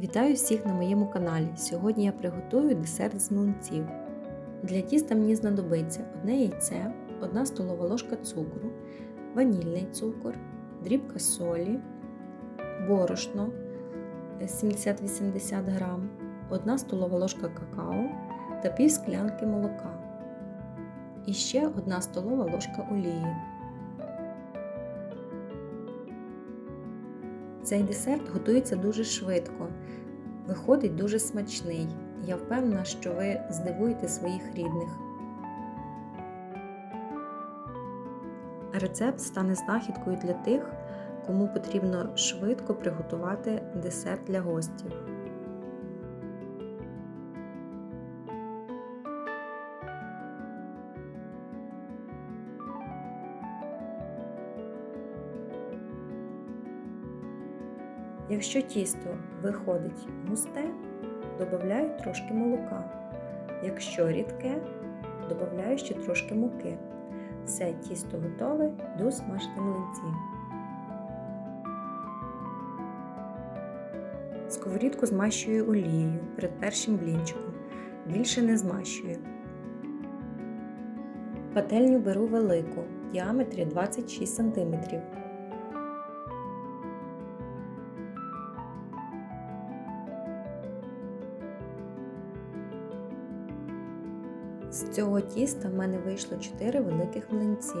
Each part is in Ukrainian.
Вітаю всіх на моєму каналі. Сьогодні я приготую десерт з млинців. Для тіста мені знадобиться одне яйце, 1 столова ложка цукру, ванільний цукор, дрібка солі, борошно 70-80 грам, 1 столова ложка какао та пів склянки молока. І ще 1 столова ложка олії. Цей десерт готується дуже швидко, виходить дуже смачний. Я впевнена, що ви здивуєте своїх рідних. Рецепт стане знахідкою для тих, кому потрібно швидко приготувати десерт для гостів. Якщо тісто виходить густе, додаю трошки молока. Якщо рідке, додаю ще трошки муки. Все тісто готове до смажити млинці. Сковорідку змащую олією перед першим блінчиком. Більше не змащую. Пательню беру велику в діаметрі 26 см. З цього тіста в мене вийшло 4 великих млинці.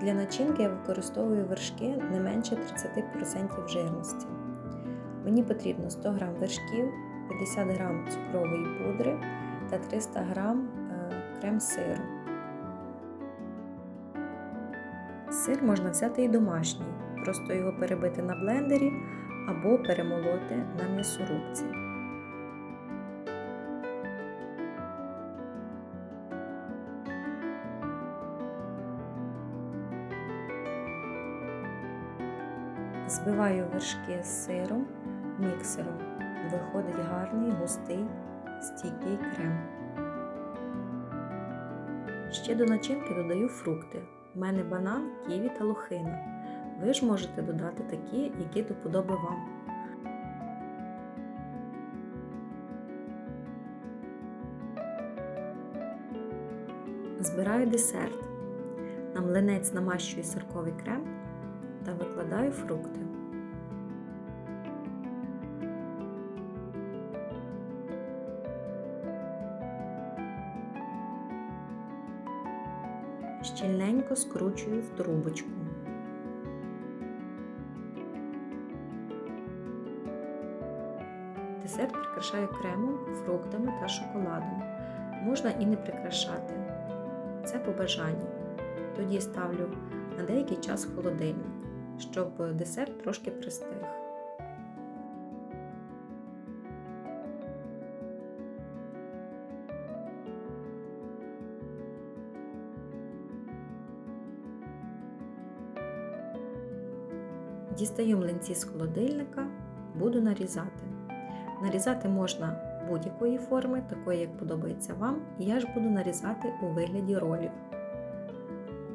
Для начинки я використовую вершки не менше 30% жирності. Мені потрібно 100 г вершків, 50 г цукрової пудри та 300 г крем-сиру. Сир можна взяти і домашній, просто його перебити на блендері або перемолоти на м'ясорубці. Збиваю вершки з сиром, міксером. Виходить гарний, густий, стійкий крем. Ще до начинки додаю фрукти. У мене банан, ківі та лохина. Ви ж можете додати такі, які до подоби вам. Збираю десерт. На млинець намащую сирковий крем та викладаю фрукти. Щільненько скручую в трубочку. Десерт прикрашаю кремом, фруктами та шоколадом. Можна і не прикрашати. Це по бажанню. Тоді ставлю на деякий час в холодильник, щоб десерт трошки пристиг. Дістаю млинці з холодильника, буду нарізати. Нарізати можна будь-якої форми, такої, як подобається вам, і я ж буду нарізати у вигляді ролів.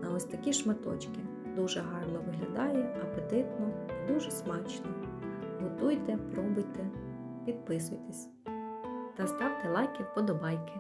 На ось такі шматочки. Дуже гарно виглядає, апетитно і дуже смачно. Готуйте, пробуйте, підписуйтесь та ставте лайки вподобайки.